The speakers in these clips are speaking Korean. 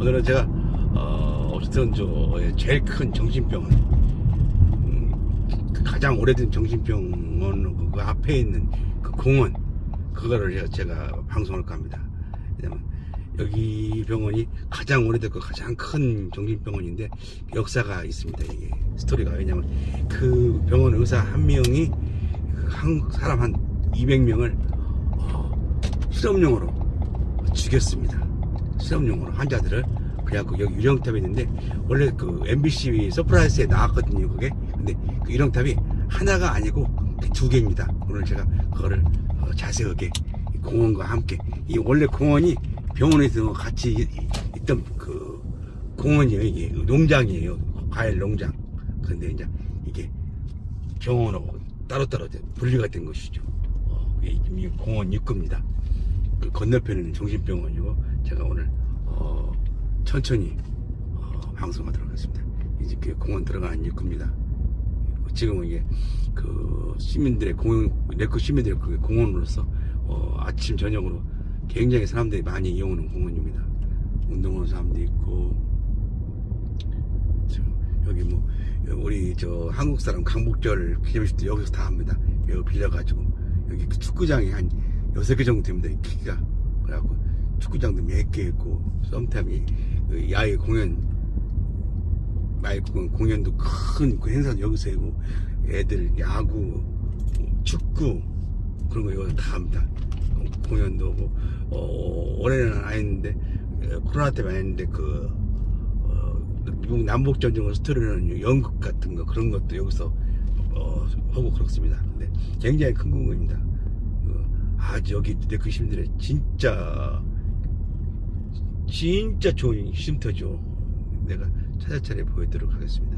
오늘은 제가 어, 어쨌든 저 제일 큰 정신병원 음, 그 가장 오래된 정신병원 그 앞에 있는 그 공원 그거를 제가, 방송할 겁니다. 왜냐면 여기 병원이 가장 오래됐고 가장 큰 정신병원인데 역사가 있습니다. 이게 스토리가 왜냐면 그 병원 의사 한 명이 그 한국 사람 한 200명을 어, 실험용으로 죽였습니다. 실험용으로 환자들을 그래갖고 여기 유령탑이 있는데 원래 그 MBC 서프라이즈에 나왔거든요 그게. 근데 그 유령탑이 하나가 아니고 두 개입니다. 오늘 제가 그거를 어, 자세하게 이 공원과 함께 이 원래 공원이 병원에서 같이 이- 있던 그 공원이에요 이게. 농장이에요 과일 농장. 근데 이제 이게 병원하고 따로따로 분리가 된 것이죠. 어, 공원 입구입니다. 그 건너편에는 정신병원이고 제가 오늘 어, 천천히 어, 방송하도록 하겠습니다. 이제 그 공원 들어가는 입구입니다. 지금은 이게 그 시민들의 공원 레크 시민들의 그 공원으로서 어, 아침 저녁으로 굉장히 사람들이 많이 이용하는 공원입니다. 운동하는 사람도 있고 여기 뭐 우리 저 한국 사람 강복절 기념식도 여기서 다 합니다. 여기 빌려가지고 여기 그 축구장이 한 여섯 개 정도 됩니다. 이 크기가 그래갖고 축구장도 몇 개 있고 썸타임이 그 야외 공연 마이크 공연, 공연도 큰 그 행사도 여기서 하고 애들 야구 축구 그런 거 여기서 다 합니다. 어, 공연도 뭐 어, 올해는 안 했는데 어, 코로나 때문에 안 했는데 그 어, 미국 남북 전쟁을 스토리하는 연극 같은 거 그런 것도 여기서 어, 하고 그렇습니다. 근데 굉장히 큰 공원입니다. 어, 아 여기 네크 시민들의 진짜 진짜 좋은 쉼터죠. 내가 차례차례 보여드리도록 하겠습니다.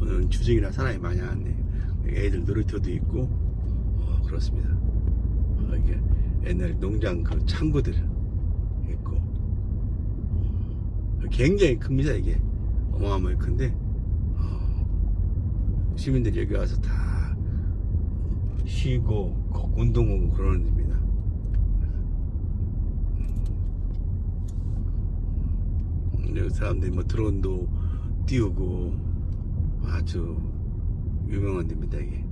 오늘은 주중이라 사람이 많이 왔네. 애들 놀이터도 있고 어, 그렇습니다. 어, 이게 옛날 농장 그 창고들 있고 어, 굉장히 큽니다 이게 어마어마하게 큰데 어, 시민들이 여기 와서 다 쉬고 운동하고 그러는 데입니다. 음, 여기 사람들이 뭐 드론도 띄우고 아주 유명한 데입니다 이게.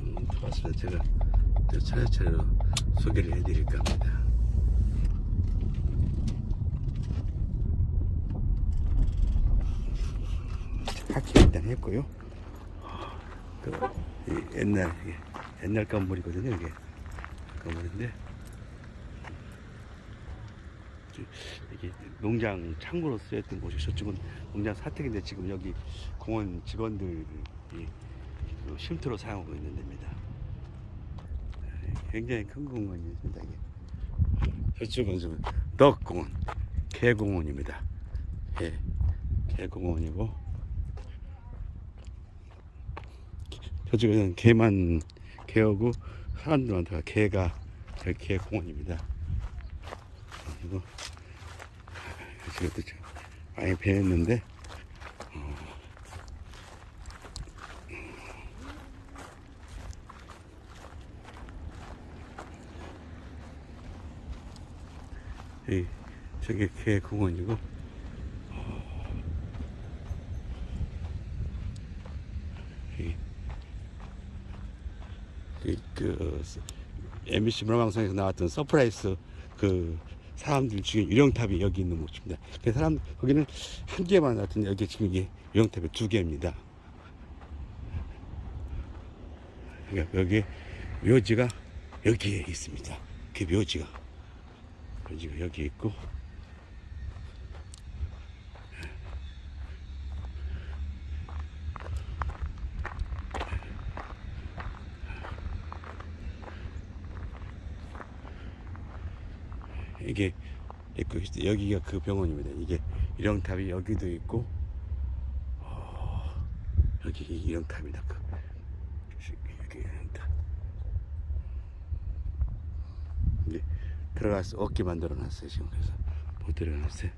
음. 제가 저 차례차례로 소개를 해드릴까 합니다. 파킹 일단 했고요. 그, 이 옛날, 옛날 건물이거든요, 이게. 건물인데. 이게 농장 창고로 쓰였던 곳이 저쪽은 농장 사택인데 지금 여기 공원 직원들이 그 쉼터로 사용하고 있는 데입니다. 굉장히 큰 공원이었습니다. 이게. 저쪽은 지금 덕공원, 개공원입니다. 예, 개공원이고 저쪽에는 개만 개하고 사람들한테가 개가 여기 개공원입니다. 그리고 지금도 좀 많이 배웠는데 이 저게 개 공원이고 이, 이, 그 MBC 문화방송에서 나왔던 서프라이즈 그 사람들 중에 유령탑이 여기 있는 곳입니다. 그 사람 거기는 한 개만 나왔던데 여기 지금 이게 유령탑이 두 개입니다. 그러니까 여기 묘지가 여기에 있습니다. 그 묘지가 묘지가 여기 있고 이게 있고 여기가 그 병원입니다. 이게 일령탑이 여기도 있고 어, 여기 일령탑이다. 그 여기 일령탑. 이게 들어갈 수 없게 만들어 놨어요 지금 그래서 못 들어갔어요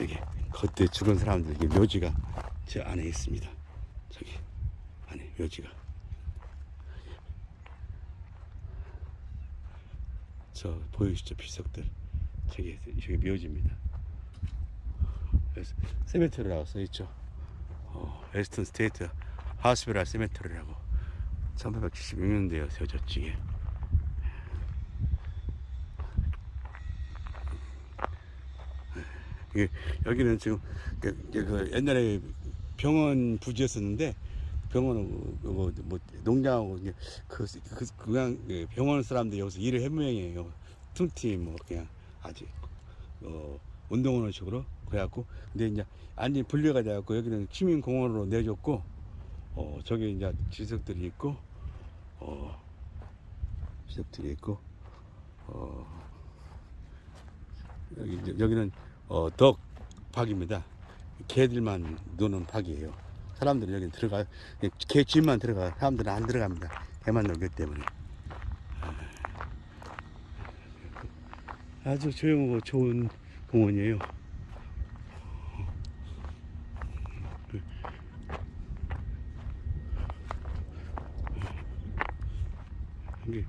여기 그때 죽은 사람들 이 묘지가 저 안에 있습니다 저기 안에 묘지가 저 보이시죠 비석들. 저기 저기 묘지입니다. 세메트리라고 써 있죠. 어, 웨스턴 스테이트 하우스베라 세메트리라고. 1876년도에 세워졌지 이게. 이게 여기는 지금 그, 그 옛날에 병원 부지였었는데 병원은 그 뭐, 뭐 농장하고 그, 그 그냥 그 병원 사람들이 여기서 일을 해모양이에요. 틈티 뭐 그냥 아직 어 운동하는 식으로 그래갖고 근데 이제 완전히 분리가 돼갖고 여기는 시민공원으로 내줬고 어 저기 이제 지석들이 있고 어 지석들이 있고 어 여기 여기는 어, 덕 박입니다. 개들만 노는 박이에요. 사람들은 여기 들어가, 개 집만 들어가, 사람들은 안 들어갑니다. 개만 놀기 때문에. 아주 조용하고 좋은 공원이에요. 여기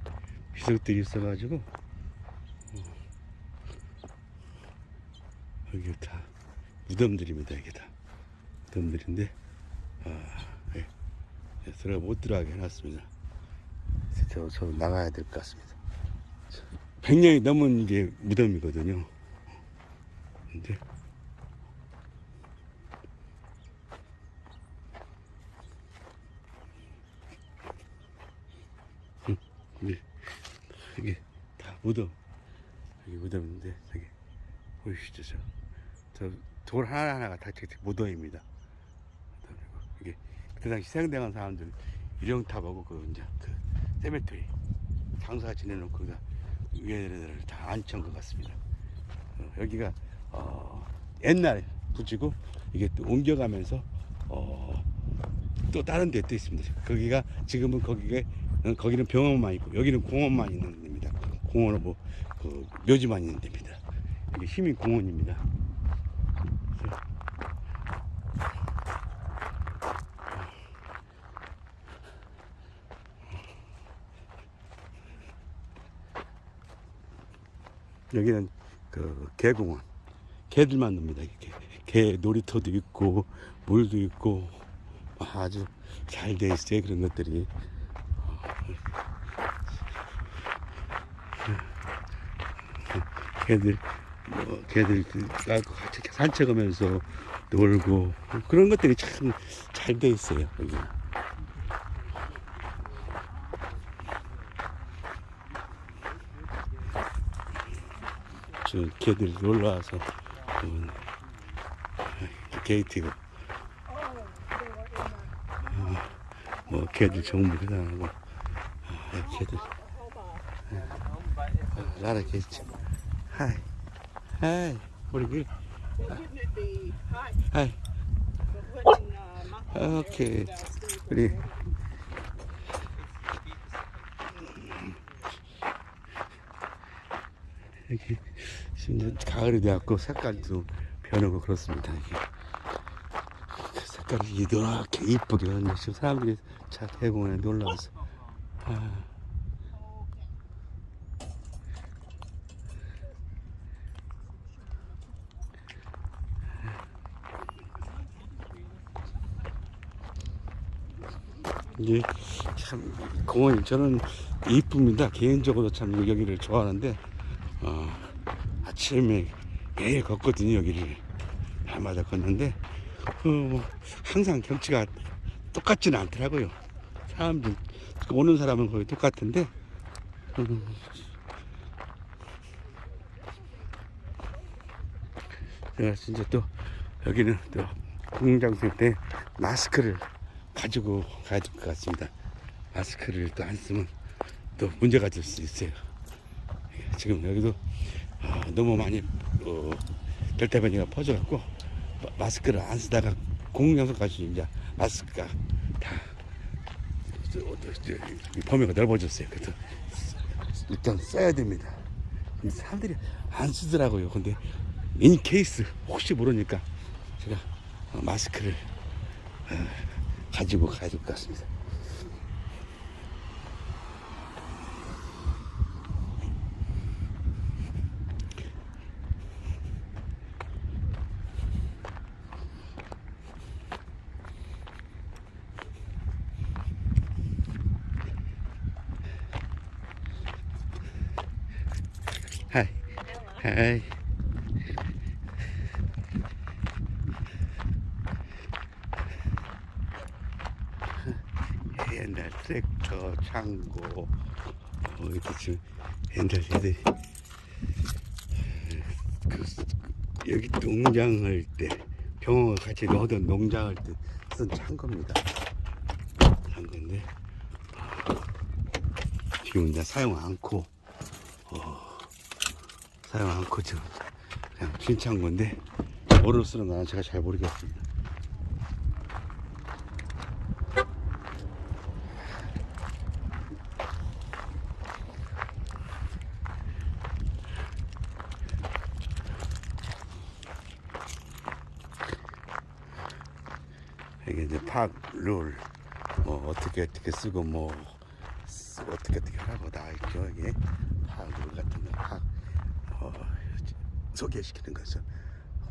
비석들이 있어가지고 여기 다 무덤들입니다. 이게 다 무덤들인데 아, 예. 예, 들어가 못 들어가게 해놨습니다. 저, 저 나가야 될 것 같습니다. 100년이 넘은 게 무덤이거든요. 근데 음, 이게 이게 다 무덤 여기 무덤인데 저기 보이시죠 저, 저돌 하나하나가 다 무덤입니다 그때 당시 생당한 사람들 유령탑하고 그 이제 그 세메토리 장사 지내놓고 거기다 위에를 다 앉혀온 것 같습니다. 어, 여기가 어, 옛날 부지고 이게 또 옮겨가면서 어, 또 다른 데 또 있습니다. 거기가 지금은 거기가 어, 거기는 병원만 있고 여기는 공원만 있는 데입니다. 공원은 뭐 그 묘지만 있는 데입니다. 이게 시민 공원입니다. 여기는 그 개공원, 개들만 놉니다. 이렇게 개 놀이터도 있고 물도 있고 아주 잘 돼 있어요 그런 것들이. 개들 뭐 개들 산책하면서 놀고 그런 것들이 참 잘 돼 있어요 여기. 저 개들 놀러 와서 음, 게이트고 어, 뭐 개들 정부 회장하고 아, 개들. 나라 개있지. 하이 하이 우리 hot, 하이. 오케이. 우리 여기 지금 이제 가을이 되었고 색깔도 변하고 그렇습니다 이게 그 색깔이 이렇게 이쁘게 근데 지금 사람들이 차 대공원에 놀러 와서 아. 이게 참 공원이 저는 이쁩니다. 개인적으로 참 여기를 좋아하는데 어, 아침에 매일 걷거든요 여기를 날마다 걷는데 어, 뭐 항상 경치가 똑같지는 않더라고요. 사람들 오는 사람은 거의 똑같은데 음, 제가 진짜 또 여기는 또 공장생 때 마스크를 가지고 가야 될 것 같습니다. 마스크를 또 안 쓰면 또 문제가 될 수 있어요. 지금 여기도 아, 너무 많이 어, 델타변이가 퍼져갖고 마- 마스크를 안 쓰다가 공공장소까지 이제 마스크가 다 범위가 넓어졌어요. 그래서 일단 써야 됩니다. 사람들이 안 쓰더라고요. 근데 인 케이스 혹시 모르니까 제가 어, 마스크를 어, 가지고 가야 될 것 같습니다. 하이. 하이. 옛날 트랙터, 창고, 어, 이렇게 지금 옛날 애들이 그, 그, 여기 농장할 때, 병원 같이 넣어둔 농장할 때 쓴 창고입니다. 창고인데, 아, 지금 이제 사용 않고, 사용 않고 지금 그냥 빈창 건데 뭐로 쓰는 거는 제가 잘 모르겠습니다. 이게 이제 팍룰 뭐 어떻게 어떻게 쓰고 뭐 쓰- 어떻게 어떻게 하라고 다 있죠 이게? 팍룰 같은 거팍 어, 소개시키는.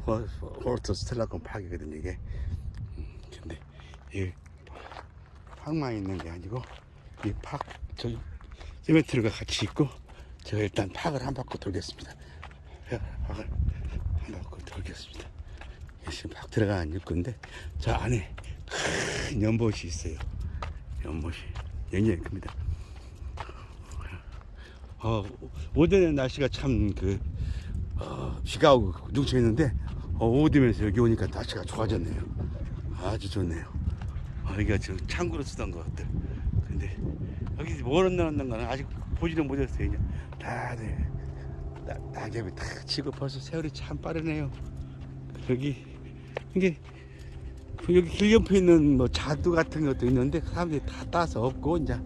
호- 호르트 스텔라콘 팍이거든요 이게. 음, 근데 이 팍만 있는 게 아니고 이 팍 저기 시멘트가 같이 있고 제가 일단 팍을 한 바퀴 돌겠습니다. 예, 팍을 한 바퀴 돌겠습니다. 지금 팍 들어가는 건데 저 안에 큰 연못이 있어요. 연못이 굉장히 큽니다. 어, 오전에 날씨가 참 그, 어, 비가 오고 눈치했는데, 어, 오후 되면서 여기 오니까 날씨가 좋아졌네요. 아주 좋네요. 어, 여기가 지금 창고로 쓰던 것들. 근데, 여기 넣는 거는 아직 보지는 못했어요. 그냥 다들, 나, 낙엽이 다 치고 벌써 세월이 참 빠르네요. 여기, 이게, 그 여기 길 옆에 있는 뭐 자두 같은 것도 있는데, 사람들이 다 따서 없고, 이제.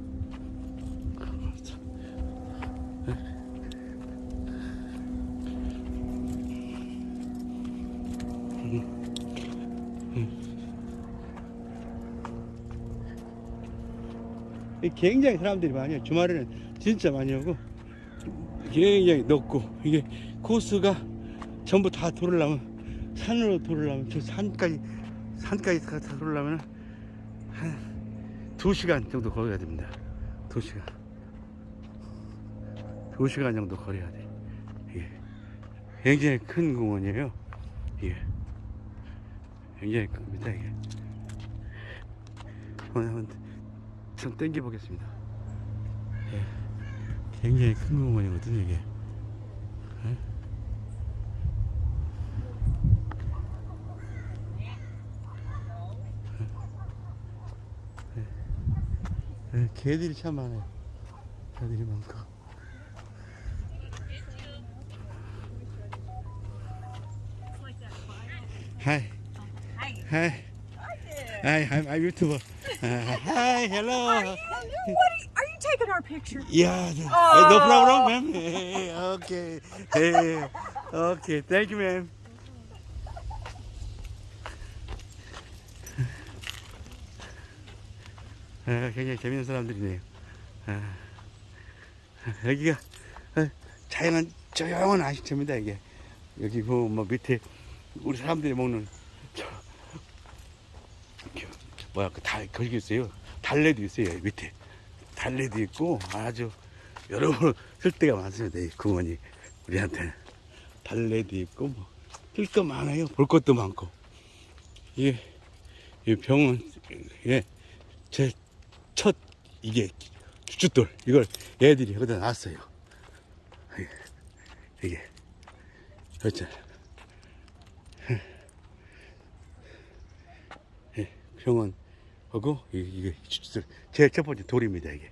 굉장히 사람들이 많이 와요. 주말에는 진짜 많이 오고 굉장히 높고 이게 코스가 전부 다 돌으려면 산으로 돌으려면 저 산까지 산까지 다 돌으려면 한두 시간 정도 걸어야 됩니다. 두 시간 두 시간 정도 걸어야 돼. 이게 굉장히 큰 공원이에요. 이게 굉장히 큽니다. 이게 오늘 좀 땡겨 보겠습니다. 예. 굉장히 큰 공원이거든요, 이게. 예? 예. 예, 개들이 참 많아요. 개들이 많고. 하이. 하이. 하이, I'm a YouTuber. Uh, hi, hello. What are, are you taking our picture? Yeah, uh, no problem, ma'am. Hey, okay. Hey, okay. Thank you, ma'am. 아, 굉장히 재밌는 사람들이네요. 아, 여기가 어, 자연한 조용한 아시점입니다 이게. 여기 그 뭐 밑에 우리 사람들이 먹는 뭐야 그달 거기 있어요. 달래도 있어요 밑에. 달래도 있고 아주 여러 쓸데가 많습니다. 이 공원이 우리한테는 달래도 있고 뭐뛸거 많아요. 볼 것도 많고 이게 이 병원 예제 첫 이게 주춧돌 이걸 얘들이 여기다 놨어요. 이게, 이게 그렇죠. 예, 병원 하고 이- 이게 제 첫 번째 돌입니다 이게.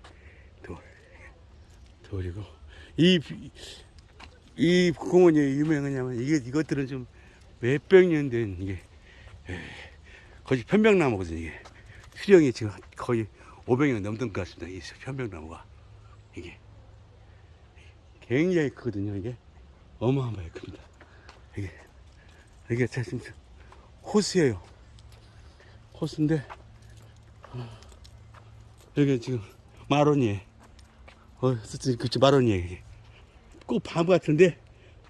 돌. 돌이고. 이 이 공원이 왜 유명하냐면 이게 이것들은 좀 몇백 년 된 이게 에, 거의 편백나무거든요 이게. 수령이 지금 거의 500년 넘던 것 같습니다 이 편백나무가. 이게. 굉장히 크거든요, 이게. 어마어마하게 큽니다. 이게, 이게 제 진짜 호수예요. 호수인데, 어, 여기 지금 마론이에요. 어, 쓰 그치, 마론이에요, 이게. 꼭밤 같은데,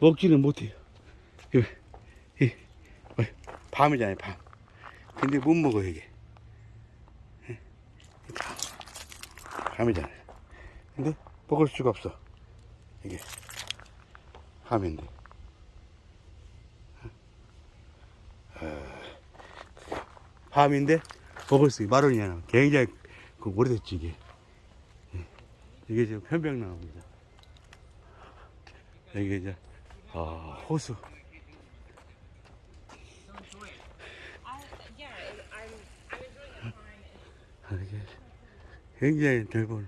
먹지는 못해요. 이, 어, 밤이잖아요, 밤. 근데 못 먹어요, 이게. 예? 밤. 밤이잖아요. 근데 먹을 수가 없어. 이게. 밤인데. 어, 밤인데 있어. 마론이야. 굉장히 그 오래됐지, 이게. 예. 이게 지금 편백나무입니다. 이게 이제, 아, 호수. 아, 이게 굉장히 넓은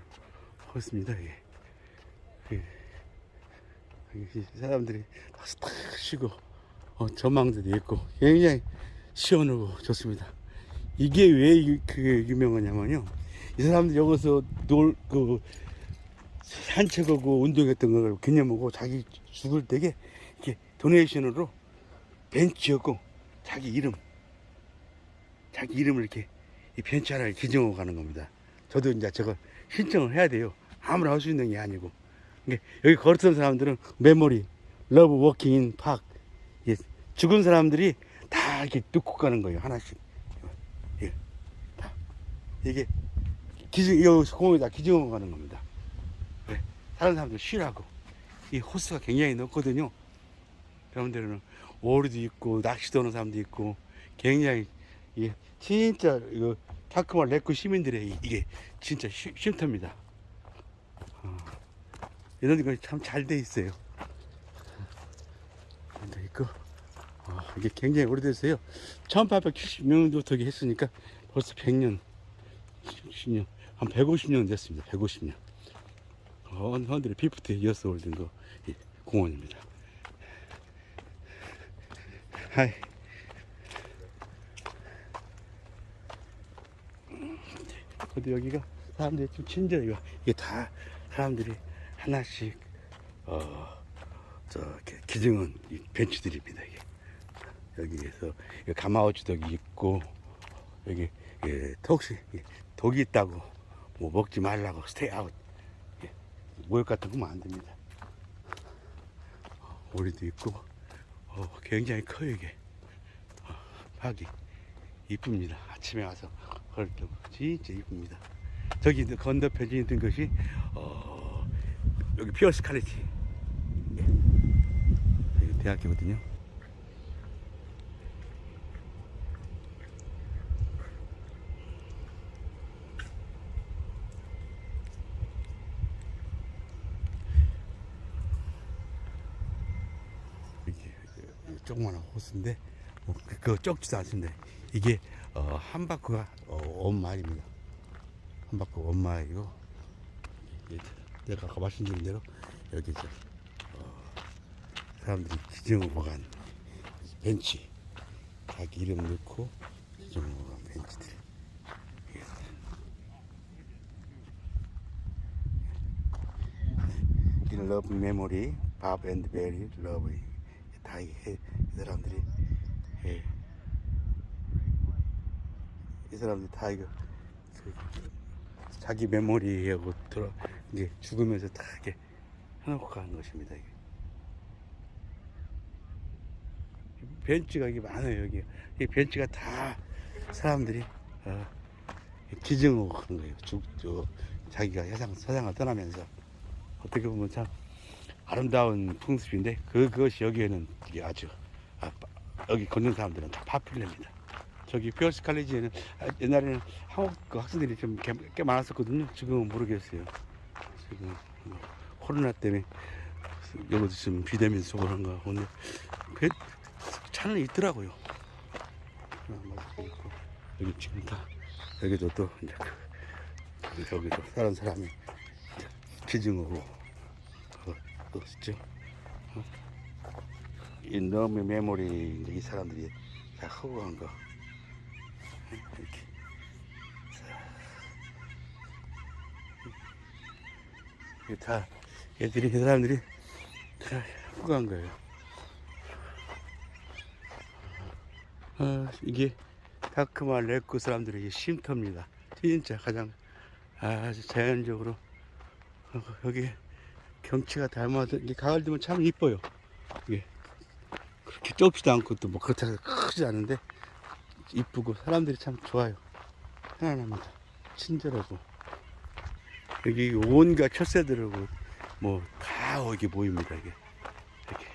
호수입니다. 이게. 이게 사람들이 박수 탁 쉬고 어, 전망대도 있고 굉장히 시원하고 좋습니다. 이게 왜 유- 그게 유명하냐면요. 이 사람들 여기서 놀, 그, 산책하고 운동했던 걸 기념하고 자기 죽을 때게 이렇게 도네이션으로 벤치였고 자기 이름, 자기 이름을 이렇게 이 벤치 하나를 기증하고 가는 겁니다. 저도 이제 저거 신청을 해야 돼요. 아무나 할 수 있는 게 아니고. 이게 여기 걸었던 사람들은 메모리, 러브 워킹 인 팍. 예, 죽은 사람들이 다 이렇게 넣고 가는 거예요. 하나씩. 이게 기증, 이 공원에다 기증하고 가는 겁니다. 예, 다른 사람들 쉬라고. 이 호수가 굉장히 넓거든요. 여러분들은 오리도 있고, 낚시도 하는 사람도 있고, 굉장히, 이게 진짜, 이거, 타크말 레코 시민들의 이- 이게 진짜 쉼- 쉼터입니다. 어, 이런 거 참 잘 돼 있어요. 돼 있고, 어, 이게 굉장히 오래됐어요. 1870년부터 했으니까 벌써 100년, 10년, 한 150년 됐습니다. 150년. 어, 헌들의 피프트 이어서 올린 거, 이 공원입니다. 하이. 근데 여기가 사람들이 좀 친절해요. 이게 다 사람들이 하나씩, 어, 저, 이렇게 기증은 이 벤치들입니다. 이게. 여기에서 이 가마우치덕이 있고, 여기, 예, 톡시, 예, 독이 있다고, 뭐 먹지 말라고, 스테이 아웃. 예, 모욕 같은 거 하면 안 됩니다. 어, 오리도 있고, 어, 굉장히 커요, 이게. 어, 박이. 이쁩니다. 아침에 와서 걸을 때 진짜 이쁩니다. 저기 건너편에 있는 것이 어, 여기 피어스 카레지 예. 대학교거든요. 이게 조그마한 호수인데 뭐 그거 적지도 않습니다. 이게 어, 한 바퀴가 어, 원마일입니다. 한 바퀴 이게 내가 아까 말씀드린 대로 여기 저 어, 사람들이 기증으로 간 벤치 자기 이름 넣고 기증으로 간 벤치들 인 러브 메모리 밥 앤드 베리 러브 다 이게 이 사람들이 예. 이 사람들 다 이거 그 자기 메모리하고 들어 이게 죽으면서 다 이렇게 해놓고 가는 것입니다. 이게. 벤치가 이게 많아요 여기. 이 벤치가 다 사람들이 어, 기증하고 가는 거예요. 죽, 저, 자기가 세상 세상을 떠나면서 어떻게 보면 참 아름다운 풍습인데 그 그것이 여기에는 이게 아주 아, 빠- 여기 걷는 사람들은 다 파퓰러입니다. 저기 피어스 칼리지에는 아, 옛날에는 한국 그 학생들이 좀 꽤 많았었거든요. 지금은 모르겠어요. 지금 뭐 코로나 때문에 여기도 좀 비대면서 그런가 오늘 그 차는 있더라고요. 아. 여기 지금 다 여기도 또 이제 그, 그 여기도 다른 사람이 기증 하고 그거 또 있죠. 어? 이 너무 메모리 이 사람들이 다간 거. 이렇게. 이게 다 얘들이 이 사람들이 자, 후간 거예요. 아, 이게 다크마 레크 사람들에게 쉼터입니다. 진짜 가장 아주 자연적으로 어, 여기 경치가 닮아서 이게 가을 되면 참 이뻐요. 이게 그렇게 좁지도 않고 또 뭐 그렇다고 크지 않은데 이쁘고 사람들이 참 좋아요. 편안합니다. 친절하고 여기 온갖 철새들하고 뭐다 여기 모입니다. 이게 이렇게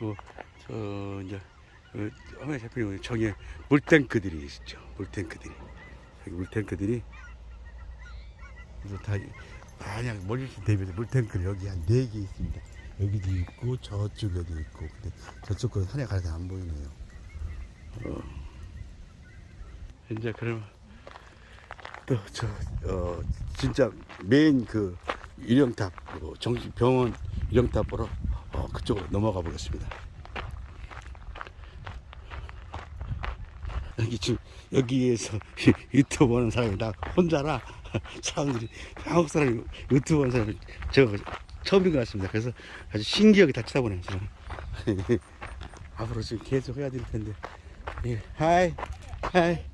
뭐저 이제 어, 화면에 잡히는 저기 물탱크들이 있죠. 물탱크들이 여기 물탱크들이 그래서 다 만약 멀리서 대비해서 물탱크를 여기 한 네 개 있습니다. 여기도 있고 저쪽에도 있고 근데 저쪽 건 산에 가서 안 보이네요. 어. 이제 그러면 또저 어, 진짜 메인 그 일영탑 그 정신병원 일영탑으로 어, 그쪽으로 넘어가 보겠습니다. 여기 지금 여기에서 유튜브 하는 사람이 나 혼자라 사람들이 한국 사람이 유튜브 하는 사람이 제가 처음인 것 같습니다. 그래서 아주 신기하게 다 쳐다보네요. 지금. 앞으로 지금 계속 해야 될 텐데. 예. 하이, 하이,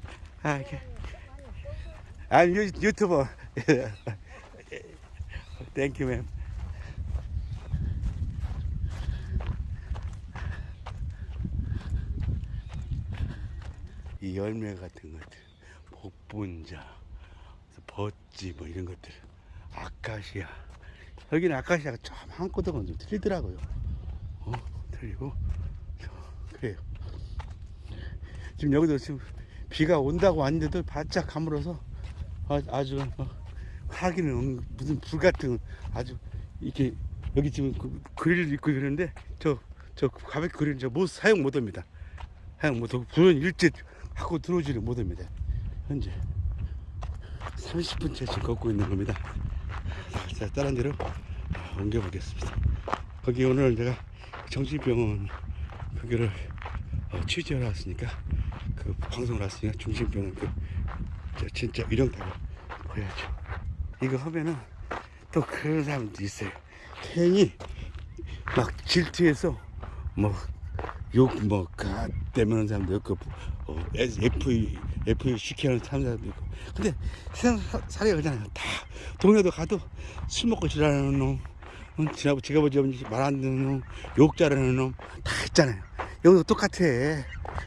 하이. I'm you, ma'am. 이 열매 같은 것들, 복분자, 버찌 뭐 이런 것들, 아카시아. 여기는 아카시아가 좀 한꺼번에 좀 틀리더라고요. 어, 틀리고 저, 그래요. 지금 여기도 지금 비가 온다고 왔는데도 바짝 가물어서 아- 아주 어, 하기는 응- 무슨 불 같은 아주 이렇게 여기 지금 그 그릴 있고 그러는데 저 저 가볍게 그리는 저못 사용 못합니다. 사용 못하고 불은 일제 하고 들어오지를 못합니다. 현재 30분째 지금 걷고 있는 겁니다. 자, 다른 데로 옮겨보겠습니다. 거기 오늘 내가 정신병원 거기를 어, 취재하러 왔으니까 그 방송을 왔으니까 중심병원 그저 진짜 유령탑을 보여야죠. 이거 하면은 또 그런 사람도 있어요. 괜히 막 질투해서 뭐 뭐욕뭐 때문에 사람도 있고 어, F F 시키는 사람도 있고 근데 세상 사- 살이가 그잖아요. 다 동네도 가도 술 먹고 지랄하는 놈, 응? 지나고 지가보지 없는 말안 듣는 놈, 욕 잘하는 놈 다 있잖아요. 여기도 똑같아.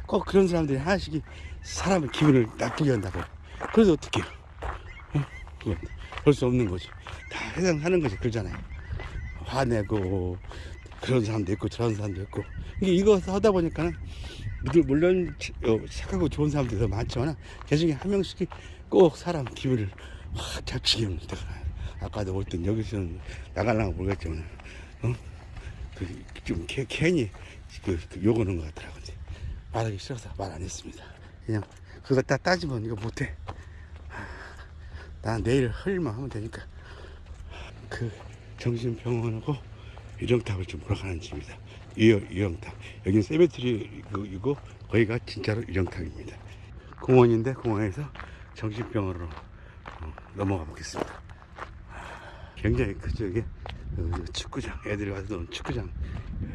꼭 그런 사람들이 하나씩 사람의 기분을 나쁘게 한다고. 그래서 어떻게 해요? 응? 그건 볼수 없는 거지. 다 사는 거지. 그러잖아요. 화내고 그런 사람도 있고 저런 사람도 있고 이게 이거 하다 보니까는 물- 물론 어, 착하고 좋은 사람들이 더 많지만 그 중에 한 명씩 꼭 사람 기분을 확 잡치게 합니다. 아까도 올땐 여기서는 나가려고 모르겠지만 어? 그, 좀 캐, 괜히 그, 그 욕하는 것 같더라고요. 말하기 싫어서 말 안 했습니다. 그냥 그거 다 따지면 이거 못해. 난 내일 흘만 하면 되니까 그 정신병원하고 유령탑을 좀 보러 가는 집입니다. 유, 유령탑. 여기는 세메트리이고 거기가 진짜로 유령탑입니다. 공원인데 공원에서 정신병원으로 어, 넘어가 보겠습니다. 굉장히 크죠 이게 어, 축구장 애들이 와서 노는 축구장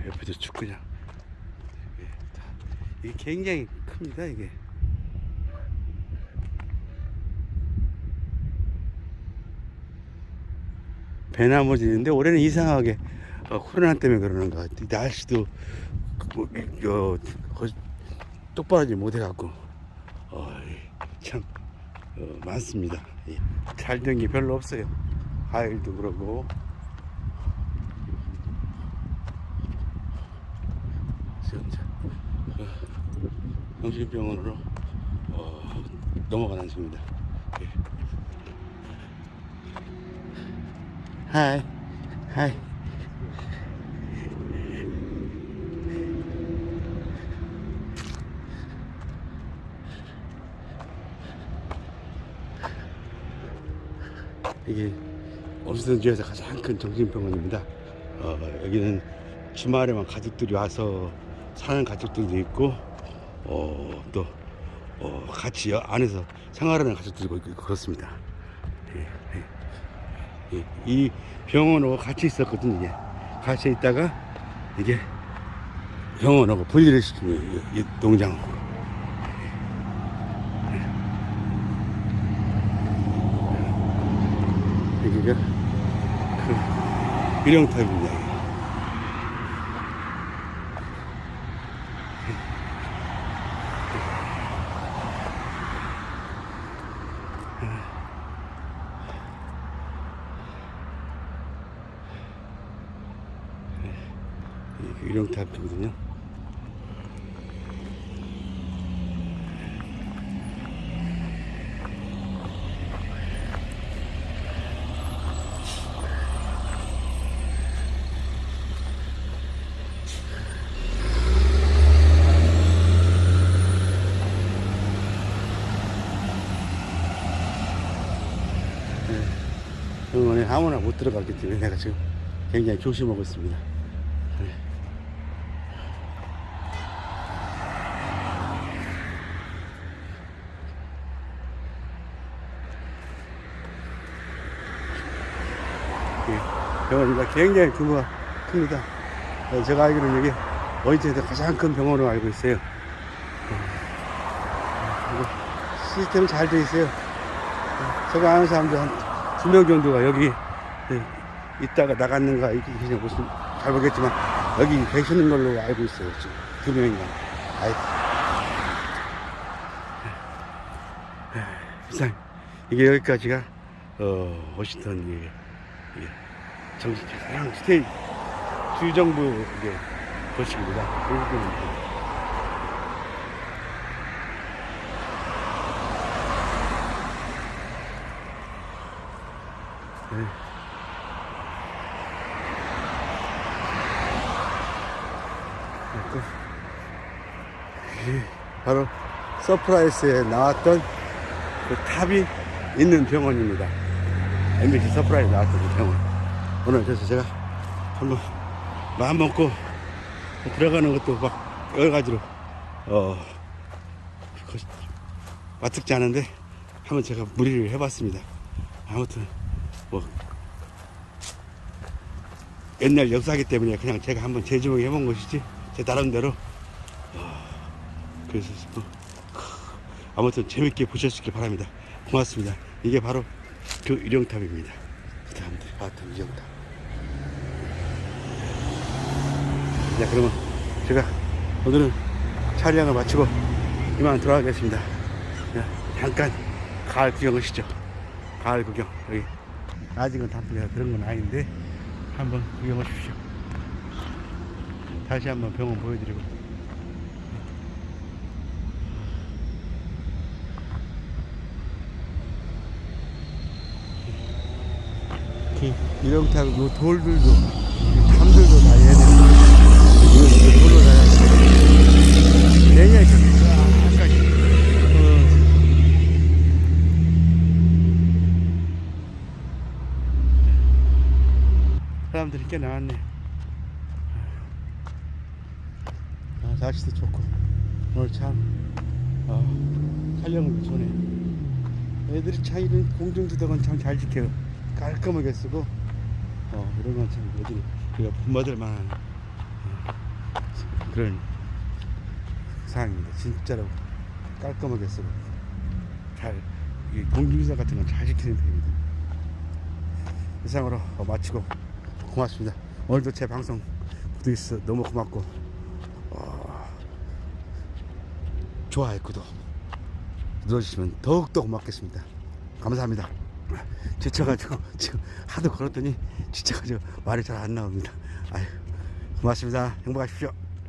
옆에도 축구장 다, 이게 굉장히 큽니다 이게 배나무지인데 올해는 이상하게 어, 코로나 때문에 그러는 것 같아. 날씨도 뭐, 어, 거- 똑바로 지 못해갖고 어, 참 어, 많습니다. 잘된 게 별로 없어요. 과일도 그러고 이제 어, 정신병원으로 어, 넘어가는 중입니다. 예. 하이 하이 이게 온수전지에서 가장 큰 정신병원입니다. 어, 여기는 주말에만 가족들이 와서 사는 가족들도 있고 어, 또 어, 같이 여- 안에서 생활하는 가족들도 있고 그렇습니다. 예, 예. 예, 이 병원하고 같이 있었거든요. 이게. 같이 있다가 이게 병원하고 분리를 시키는 농장. 여기가 그 일용탑입니다. 이 일용탑이거든요. 병원에 아무나 못 들어갔기 때문에 내가 지금 굉장히 조심하고 있습니다. 예, 병원이가 굉장히 규모가 큽니다. 어, 제가 알기로는 여기 원주에서 가장 큰 병원으로 알고 있어요. 어, 그리고 시스템이 잘돼 있어요. 어, 제가 아는 사람들 한 두 명 정도가 여기 예, 있다가 나갔는가 이렇게 그냥 무슨 잘 모르겠지만 여기 계시는 걸로 알고 있어요. 지금 두 명이나. 아이. 이상 이게 여기까지가 어 워싱턴 이게, 이게 정식 가장 스테이 주정부 이게 도시입니다. 여기는 네. 또 이게 바로 서프라이스에 나왔던 그 탑이 있는 병원입니다. MBC 서프라이즈 나왔던 그 병원. 오늘 그래서 제가 한번 마음 먹고 들어가는 것도 막 여러 가지로 어 그- 마뜩지 않은데 한번 제가 무리를 해봤습니다. 아무튼 뭐 옛날 역사기 때문에 그냥 제가 한번 재조명 해 본 것이지 제 나름대로 어, 그래서 뭐, 아무튼 재밌게 보셨길 바랍니다. 고맙습니다. 이게 바로 그 일용탑입니다. 그 다음들 봤던 일용탑. 자 그러면 제가 오늘은 촬영을 마치고 이만 돌아가겠습니다. 자, 잠깐 가을 구경하시죠. 가을 구경 여기 아직은 단풍이라 그런 건 아닌데 한번 구경하십시오. 다시 한번 병원 보여드리고 일용탑 요 돌들도 이 담들도 다 얘네 이거 돌로 다 해놨어. 굉장히 좋아. 끝까지. 어. 사람들이 꽤 나왔네. 아, 날씨도 좋고 오늘 참 어, 촬영을 좋네. 애들이 참 이런 공중주덕은 참 잘 지켜요. 깔끔하게 쓰고 어, 이런 건참 어디 우리가 본받을 만한 어, 그런 사항입니다. 진짜로 깔끔하게 쓰고 잘이 공중주덕 같은 건 잘 지키는 편입니다. 이상으로 어, 마치고 고맙습니다. 오늘도 제 방송 구독해주셔서 너무 고맙고 어, 좋아요 구독 눌러주시면 더욱더 고맙겠습니다. 감사합니다. 지쳐가지고 지금 하도 걸었더니 지쳐가지고 말이 잘 안 나옵니다. 아유 고맙습니다. 행복하십시오.